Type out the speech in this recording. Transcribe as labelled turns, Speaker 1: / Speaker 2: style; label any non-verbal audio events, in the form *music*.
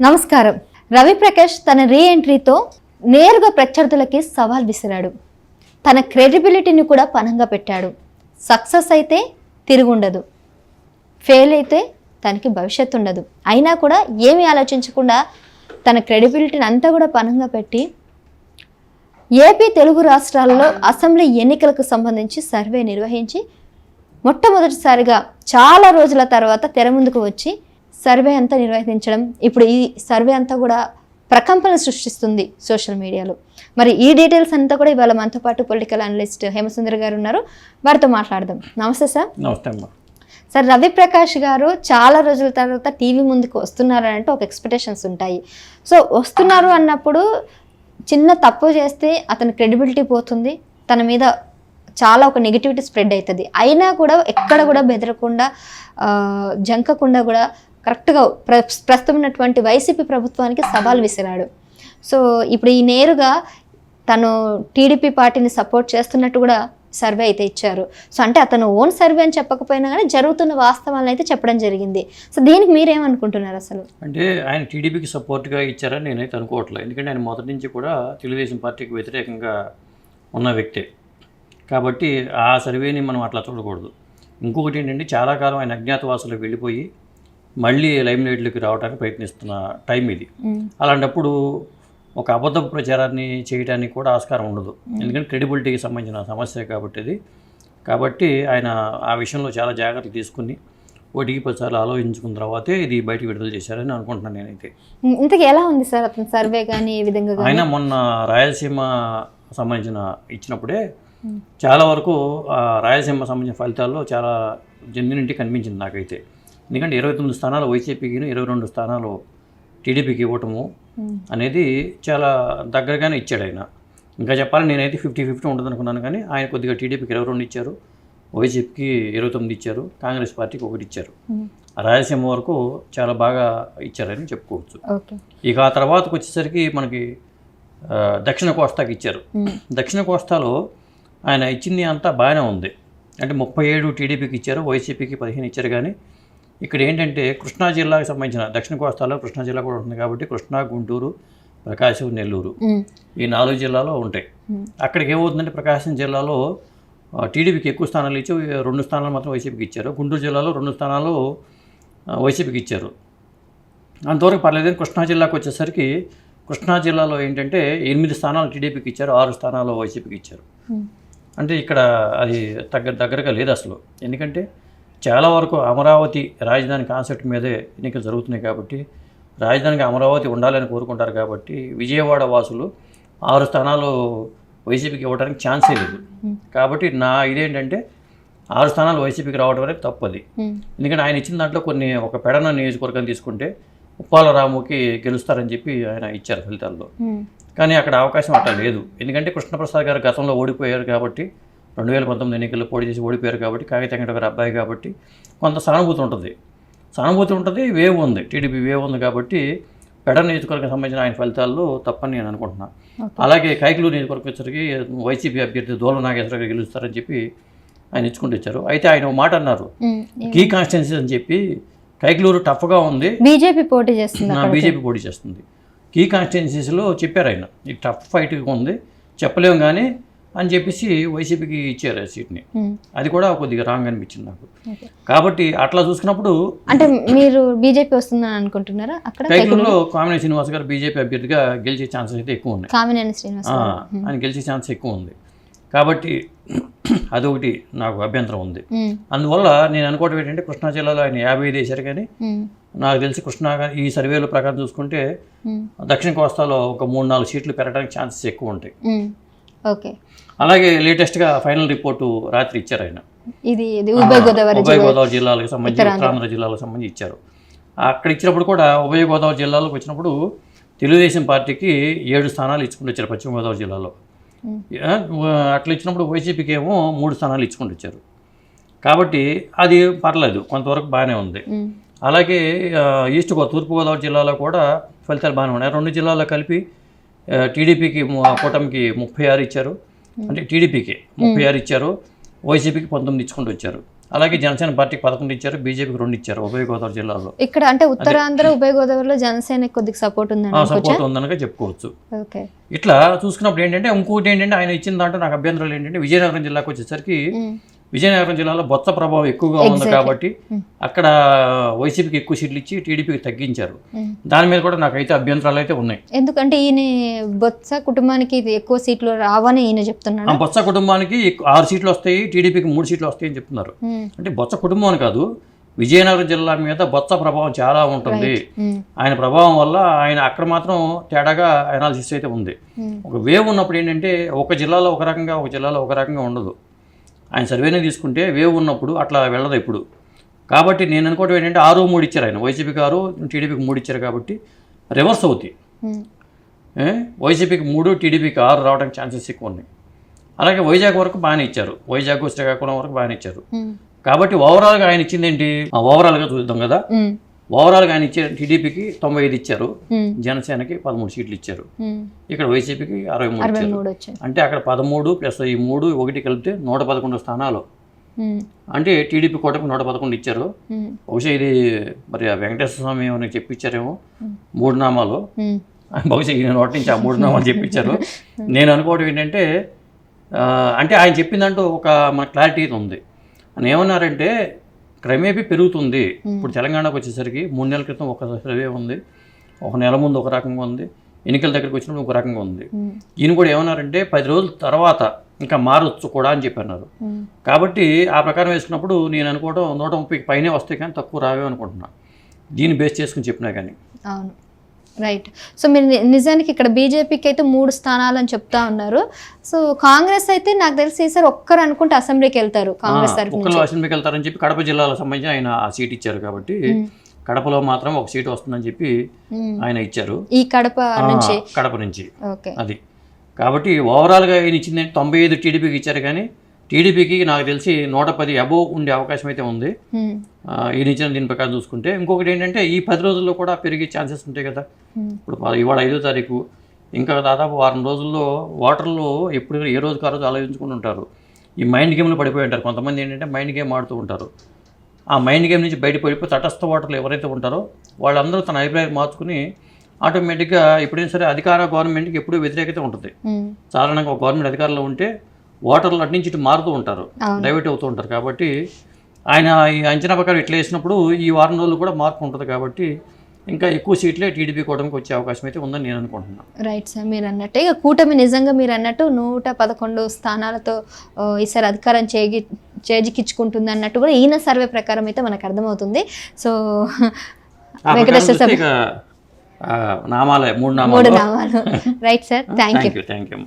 Speaker 1: నమస్కారం. రవి ప్రకాష్ తన రీ ఎంట్రీతో నేరుగా ప్రత్యర్థులకి సవాల్ విసిరాడు. తన క్రెడిబిలిటీని కూడా పనంగా పెట్టాడు. సక్సెస్ అయితే తిరుగుండదు. ఫెయిల్ అయితే తనకి భవిష్యత్తు ఉండదు. అయినా కూడా ఏమీ ఆలోచించకుండా తన క్రెడిబిలిటీని అంతా కూడా పనంగా పెట్టి ఏపీ తెలుగు రాష్ట్రాల్లో అసెంబ్లీ ఎన్నికలకు సంబంధించి సర్వే నిర్వహించి మొట్టమొదటిసారిగా చాలా రోజుల తర్వాత తెర ముందుకు వచ్చి సర్వే అంతా నిర్వహించడం ఇప్పుడు ఈ సర్వే అంతా కూడా ప్రకంపన సృష్టిస్తుంది సోషల్ మీడియాలో. మరి ఈ డీటెయిల్స్ అంతా కూడా ఇవాళ మనతో పాటు పొలిటికల్ అనలిస్ట్ హేమసుందర్ గారు ఉన్నారు. వారితో మాట్లాడదాం. నమస్తే సార్.
Speaker 2: నమస్తే అమ్మా.
Speaker 1: సార్ రవి ప్రకాష్ గారు చాలా రోజుల తర్వాత టీవీ ముందుకు వస్తున్నారు అంటే ఒక ఎక్స్పెక్టేషన్స్ ఉంటాయి. సో వస్తున్నారు అన్నప్పుడు చిన్న తప్పు చేస్తే అతని క్రెడిబిలిటీ పోతుంది. తన మీద చాలా ఒక నెగిటివిటీ స్ప్రెడ్ అవుతుంది. అయినా కూడా ఎక్కడ కూడా బెదరకుండా జంకకుండా కూడా కరెక్ట్గా ప్ర ప్రస్తుతం ఉన్నటువంటి వైసీపీ ప్రభుత్వానికి సవాల్ విసిరాడు. సో ఇప్పుడు ఈ నేరుగా తను టీడీపీ పార్టీని సపోర్ట్ చేస్తున్నట్టు కూడా సర్వే అయితే ఇచ్చారు. సో అంటే అతను ఓన్ సర్వే అని చెప్పకపోయినా కానీ జరుగుతున్న వాస్తవాలను అయితే చెప్పడం జరిగింది. సో దీనికి మీరేమనుకుంటున్నారు అసలు?
Speaker 2: అంటే ఆయన టీడీపీకి సపోర్ట్గా ఇచ్చారని నేనైతే అనుకోవట్లేదు. ఎందుకంటే ఆయన మొదటి నుంచి కూడా తెలుగుదేశం పార్టీకి వ్యతిరేకంగా ఉన్న వ్యక్తే. కాబట్టి ఆ సర్వేని మనం అట్లా చూడకూడదు. ఇంకొకటి ఏంటంటే చాలా కాలం ఆయన అజ్ఞాతవాసులకు వెళ్ళిపోయి మళ్ళీ లైమ్ లైట్లోకి రావడానికి ప్రయత్నిస్తున్న టైం ఇది. అలాంటప్పుడు ఒక అబద్ధపు ప్రచారాన్ని చేయడానికి కూడా ఆస్కారం ఉండదు. ఎందుకంటే క్రెడిబిలిటీకి సంబంధించిన సమస్య కాబట్టి ఇది కాబట్టి ఆయన ఆ విషయంలో చాలా జాగ్రత్తలు తీసుకుని ఒకటికి పదిసార్లు ఆలోచించుకున్న తర్వాతే ఇది బయటికి విడుదల చేశారని అనుకుంటున్నాను నేనైతే.
Speaker 1: ఇంతకు ఎలా ఉంది సార్ అతని సర్వే కానీ ఏ విధంగా
Speaker 2: ఆయన మొన్న రాయలసీమ సంబంధించిన ఇచ్చినప్పుడే చాలా వరకు ఆ రాయలసీమ సంబంధించిన ఫలితాల్లో చాలా జెన్యునిటీ కనిపించింది నాకైతే. ఎందుకంటే ఇరవై తొమ్మిది స్థానాలు వైసీపీకి ఇరవై రెండు స్థానాలు టీడీపీకి ఇవ్వటము అనేది చాలా దగ్గరగానే ఇచ్చాడు ఆయన. ఇంకా చెప్పాలి నేనైతే ఫిఫ్టీ ఫిఫ్టీ ఉంటుంది అనుకున్నాను కానీ ఆయన కొద్దిగా టీడీపీకి ఇరవై రెండు ఇచ్చారు వైసీపీకి ఇరవై తొమ్మిది ఇచ్చారు కాంగ్రెస్ పార్టీకి ఒకటి ఇచ్చారు. రాయలసీమ వరకు చాలా బాగా ఇచ్చారని చెప్పుకోవచ్చు. ఇక ఆ తర్వాతకు వచ్చేసరికి మనకి దక్షిణ కోస్తాకి ఇచ్చారు. దక్షిణ కోస్తాలో ఆయన ఇచ్చింది అంతా బాగానే ఉంది. అంటే ముప్పై ఏడు టీడీపీకి ఇచ్చారు వైసీపీకి పదిహేను ఇచ్చారు కానీ ఇక్కడ ఏంటంటే కృష్ణా జిల్లాకి సంబంధించిన దక్షిణ కోస్తాలో కృష్ణా జిల్లా కూడా ఉంటుంది కాబట్టి కృష్ణా గుంటూరు ప్రకాశం నెల్లూరు ఈ నాలుగు జిల్లాలో ఉంటాయి. అక్కడికి ఏమవుతుందంటే ప్రకాశం జిల్లాలో టీడీపీకి ఎక్కువ స్థానాలు ఇచ్చి రెండు స్థానాలు మాత్రం వైసీపీకి ఇచ్చారు. గుంటూరు జిల్లాలో రెండు స్థానాలు వైసీపీకి ఇచ్చారు. అంతవరకు పర్లేదు కృష్ణా జిల్లాకు వచ్చేసరికి కృష్ణా జిల్లాలో ఏంటంటే ఎనిమిది స్థానాలు టీడీపీకి ఇచ్చారు ఆరు స్థానాలు వైసీపీకి ఇచ్చారు. అంటే ఇక్కడ అది దగ్గర దగ్గరగా లేదు అసలు. ఎందుకంటే చాలా వరకు అమరావతి రాజధాని కాన్సెప్ట్ మీదే ఎన్నికలు జరుగుతున్నాయి కాబట్టి రాజధానికి అమరావతి ఉండాలని కోరుకుంటారు కాబట్టి విజయవాడ వాసులు ఆరు స్థానాలు వైసీపీకి ఇవ్వడానికి ఛాన్సే లేదు. కాబట్టి నా ఇదేంటంటే ఆరు స్థానాలు వైసీపీకి రావడం అనేది తప్పది. ఎందుకంటే ఆయన ఇచ్చిన దాంట్లో కొన్ని ఒక పెడన నియోజకవర్గం తీసుకుంటే ఉప్పాల రాముకి గెలుస్తారని చెప్పి ఆయన ఇచ్చారు ఫలితాల్లో. కానీ అక్కడ అవకాశం అట్లా లేదు. ఎందుకంటే కృష్ణప్రసాద్ గారు గతంలో ఓడిపోయారు కాబట్టి రెండు వేల పంతొమ్మిది ఎన్నికల్లో పోటీ చేసి ఓడిపోయారు కాబట్టి కాగిత వెంకట గారి అబ్బాయి కాబట్టి కొంత సానుభూతి ఉంటుంది. సానుభూతి ఉంటుంది వేవ్ ఉంది. టీడీపీ వేవ్ ఉంది కాబట్టి పెడ నియోజకవర్గం సంబంధించిన ఆయన ఫలితాల్లో తప్పని నేను అనుకుంటున్నాను అలాగే కైకలూరు నియోజకవర్గం వచ్చరికి వైసీపీ అభ్యర్థి దోల నాగేశ్వర గారు గెలుస్తారని చెప్పి ఆయన ఇచ్చుకుంటూ ఇచ్చారు అయితే ఆయన మాట అన్నారు. కీ కాన్స్టిట్యున్సీ అని చెప్పి కైకలూరు టఫ్గా ఉంది.
Speaker 1: బీజేపీ పోటీ చేస్తుంది
Speaker 2: బీజేపీ పోటీ చేస్తుంది. కీ కాన్స్టిట్యున్సీస్లో చెప్పారు ఆయన. ఈ టఫ్ ఫైట్ ఉంది. చెప్పలేము కానీ అని చెప్పేసి వైసీపీకి ఇచ్చారు ఆ సీట్ని. అది కూడా కొద్దిగా రాంగ్ అనిపించింది నాకు. కాబట్టి అట్లా చూసుకున్నప్పుడు
Speaker 1: అంటే మీరు బీజేపీ వస్తుందని అనుకుంటున్నారా? అక్కడ
Speaker 2: కామినేని శ్రీనివాస్ గారు బీజేపీ అభ్యర్థిగా గెలిచే ఛాన్సెస్ అయితే ఎక్కువ ఉన్నాయి.
Speaker 1: కామినేని శ్రీనివాస్
Speaker 2: ఆయన గెలిచే ఛాన్స్ ఎక్కువ ఉంది. కాబట్టి *clears throat* అదొకటి నాకు అభ్యంతరం ఉంది. అందువల్ల నేను అనుకోవడం ఏంటంటే కృష్ణా జిల్లాలో ఆయన యాభై ఐదు వేశారు కానీ నాకు తెలిసి కృష్ణా ఈ సర్వేల ప్రకారం చూసుకుంటే దక్షిణ కోస్తాలో ఒక మూడు నాలుగు సీట్లు పెరగడానికి ఛాన్సెస్ ఎక్కువ ఉంటాయి.
Speaker 1: ఓకే.
Speaker 2: అలాగే లేటెస్ట్గా ఫైనల్ రిపోర్టు రాత్రి ఇచ్చారు ఆయన.
Speaker 1: ఇది ఉభయ గోదావరి
Speaker 2: ఉభయ గోదావరి జిల్లాలకు సంబంధించి ఉత్తరాంధ్ర. జిల్లాలకు సంబంధించి ఇచ్చారు. అక్కడ ఇచ్చినప్పుడు కూడా ఉభయ గోదావరి జిల్లాలకు వచ్చినప్పుడు తెలుగుదేశం పార్టీకి ఏడు స్థానాలు ఇచ్చుకుంటూ వచ్చారు పశ్చిమ గోదావరి జిల్లాలో. అట్లా ఇచ్చినప్పుడు వైసీపీకి ఏమో మూడు స్థానాలు ఇచ్చుకుంటూ వచ్చారు. కాబట్టి అది పర్లేదు కొంతవరకు బాగానే ఉంది. అలాగే ఈస్ట్ గో తూర్పుగోదావరి జిల్లాలో కూడా ఫలితాలు బాగానే ఉన్నాయి. రెండు జిల్లాల్లో కలిపి టీడీపీకి కూటమికి ముప్పై ఆరు ఇచ్చారు. అంటే టీడీపీకి ముప్పై ఆరు ఇచ్చారు. వైసీపీకి పంతొమ్మిది ఇచ్చుకుంటూ వచ్చారు. అలాగే జనసేన పార్టీకి పదకొండు ఇచ్చారు. బీజేపీకి రెండు ఇచ్చారు ఉభయ గోదావరి జిల్లాలో
Speaker 1: ఇక్కడ అంటే ఉత్తరాంధ్ర ఉభయ గోదావరిలో జనసేన కొద్దిగా సపోర్ట్ ఉందండి
Speaker 2: సపోర్ట్ ఉందనగా చెప్పుకోవచ్చు. ఇట్లా చూసుకున్నప్పుడు ఏంటంటే ఇంకోటి ఏంటంటే ఆయన ఇచ్చిన దాంట్లో నాకు అభ్యంతరాలు ఏంటంటే విజయనగరం జిల్లాకు వచ్చేసరికి విజయనగరం జిల్లాలో బొత్స ప్రభావం ఎక్కువగా ఉంది కాబట్టి అక్కడ వైసీపీకి ఎక్కువ సీట్లు ఇచ్చి టీడీపీకి తగ్గించారు. దాని మీద కూడా నాకైతే అభ్యంతరాలు అయితే ఉన్నాయి.
Speaker 1: ఎందుకంటే ఈయన బొత్స కుటుంబానికి ఎక్కువ సీట్లు రావని ఈయన చెప్తున్నాడు.
Speaker 2: ఆ బొత్స కుటుంబానికి ఆరు సీట్లు వస్తాయి టీడీపీకి మూడు సీట్లు వస్తాయి అని చెప్తున్నారు.
Speaker 1: ఉమ్,
Speaker 2: అంటే బొత్స కుటుంబం కాదు విజయనగరం జిల్లా మీద బొత్స ప్రభావం చాలా ఉంటుంది. ఆయన ప్రభావం వల్ల ఆయన అక్కడ మాత్రం తేడాగా అనాలిసిస్ అయితే ఉంది. ఒక వేవ్ ఉన్నప్పుడు ఏంటంటే ఒక జిల్లాలో ఒక రకంగా ఒక జిల్లాలో ఒక రకంగా ఉండదు. ఆయన సర్వేనే తీసుకుంటే వేవ్ ఉన్నప్పుడు అట్లా వెళ్ళదు ఇప్పుడు కాబట్టి నేను అనుకోవడం ఏంటంటే ఆరు మూడు ఇచ్చారు ఆయన. వైసీపీకి ఆరు టీడీపీకి మూడు ఇచ్చారు కాబట్టి రివర్స్ అవుతాయి. ఏ? వైసీపీకి మూడు టీడీపీకి ఆరు రావడానికి ఛాన్సెస్ ఎక్కువ ఉన్నాయి. అలాగే వైజాగ్ వరకు బాగానే ఇచ్చారు. వైజాగ్ శ్రీకాకుళం వరకు బాగానే ఇచ్చారు.
Speaker 1: ఉమ్,
Speaker 2: కాబట్టి ఓవరాల్గా ఆయన ఇచ్చింది ఏంటి? ఓవరాల్గా చూద్దాం కదా.
Speaker 1: ఉమ్,
Speaker 2: ఓవరాల్గా ఆయన ఇచ్చే టీడీపీకి తొంభై ఐదు ఇచ్చారు జనసేనకి పదమూడు సీట్లు ఇచ్చారు. ఇక్కడ వైసీపీకి అరవై మూడు ఇచ్చారు. అంటే అక్కడ పదమూడు ప్లస్ ఈ మూడు ఒకటి కలిపితే నూట పదకొండు స్థానాలు. అంటే టీడీపీ కూటమి నూట పదకొండు ఇచ్చారు. బహుశా ఇది మరి వెంకటేశ్వర స్వామి ఏమైనా చెప్పించారేమో మూడు నామాలు. బహుశా ఈయన నోటి నుంచి ఆ మూడు నామాలు చెప్పించారు *laughs* నేను అనుకోవడం ఏంటంటే అంటే ఆయన చెప్పిందంటూ ఒక మన క్లారిటీ ఉంది. ఆయన ఏమన్నారంటే క్రమేపీ పెరుగుతుంది. ఇప్పుడు తెలంగాణకు వచ్చేసరికి మూడు నెలల క్రితం ఒక సర్వే ఉంది. ఒక నెల ముందు ఒక రకంగా ఉంది. ఎన్నికల దగ్గరికి వచ్చినప్పుడు ఒక రకంగా ఉంది. ఈయన కూడా ఏమన్నారంటే పది రోజుల తర్వాత ఇంకా మారొచ్చు కూడా అని చెప్పన్నారు.
Speaker 1: ఉమ్.
Speaker 2: కాబట్టి ఆ ప్రకారం వేసుకున్నప్పుడు నేను అనుకోవడం నూట ముప్పైకి పైనే వస్తాయి కానీ తక్కువ రావే అనుకుంటున్నా దీన్ని బేస్ చేసుకుని చెప్పినా కానీ.
Speaker 1: అవును. రైట్ సో మీరు నిజానికి ఇక్కడ బీజేపీకి అయితే మూడు స్థానాలు అని చెప్తా ఉన్నారు. సో కాంగ్రెస్ అయితే నాకు తెలిసి ఈసారి ఒక్కరు అనుకుంటే అసెంబ్లీకి వెళ్తారు కాంగ్రెస్
Speaker 2: ఒక్కరు అసెంబ్లీకి వెళ్తారని చెప్పి కడప జిల్లాలో సంబంధించి ఆయన ఆ సీట్ ఇచ్చారు కాబట్టి కడపలో మాత్రం ఒక సీట్ వస్తుందని చెప్పి
Speaker 1: ఉమ్.
Speaker 2: ఆయన ఇచ్చారు.
Speaker 1: ఈ కడప నుంచి?
Speaker 2: కడప నుంచి.
Speaker 1: ఓకే
Speaker 2: అది. కాబట్టి ఓవరాల్గా ఆయన ఇచ్చింది తొంభై ఐదు టీడీపీకి ఇచ్చారు కానీ టీడీపీకి నాకు తెలిసి నూట పది అబోవ్ ఉండే అవకాశం అయితే ఉంది. ఈయన ఇచ్చిన దీని ప్రకారం చూసుకుంటే. ఇంకొకటి ఏంటంటే ఈ పది రోజుల్లో కూడా పెరిగే ఛాన్సెస్ ఉంటాయి కదా. ఇప్పుడు ఇవాళ ఐదో తారీఖు. ఇంకా దాదాపు వారం రోజుల్లో ఓటర్లు ఎప్పుడు ఏ రోజుకి ఆ రోజు ఆలోచించుకుని ఉంటారు. ఈ మైండ్ గేమ్లో పడిపోయి ఉంటారు. కొంతమంది ఏంటంటే మైండ్ గేమ్ ఆడుతూ ఉంటారు. ఆ మైండ్ గేమ్ నుంచి బయట పడిపోయి తటస్థ ఓటర్లు ఎవరైతే ఉంటారో వాళ్ళందరూ తన అభిప్రాయం మార్చుకుని ఆటోమేటిక్గా ఎప్పుడైనా సరే అధికార గవర్నమెంట్కి ఎప్పుడూ వ్యతిరేకత ఉంటుంది. సాధారణంగా ఒక గవర్నమెంట్ అధికారంలో ఉంటే ఓటర్లు అటు నుంచి ఇటు మారుతూ ఉంటారు. డైవర్ట్ అవుతూ ఉంటారు. కాబట్టి ఆయన ఈ అంచనా ప్రకారం ఇట్లా వేసినప్పుడు ఈ వారం రోజులు కూడా మార్పు ఉంటుంది కాబట్టి ఇంకా ఎక్కువ సీట్లే టీడీపీ కూటమికి వచ్చే అవకాశం అయితే ఉందని నేను అనుకుంటున్నాను
Speaker 1: రైట్ సార్ మీరు అన్నట్టే ఇక కూటమి నిజంగా మీరు అన్నట్టు నూట పదకొండు స్థానాలతో ఈసారి అధికారం చేగి చేజిక్కించుకుంటుంది అన్నట్టు కూడా ఈయన సర్వే ప్రకారం అయితే మనకు అర్థమవుతుంది. సో వెంకటేశ్వర
Speaker 2: ఆ, నామాలే మూడు నామాలు.
Speaker 1: Right sir thank you
Speaker 2: thank you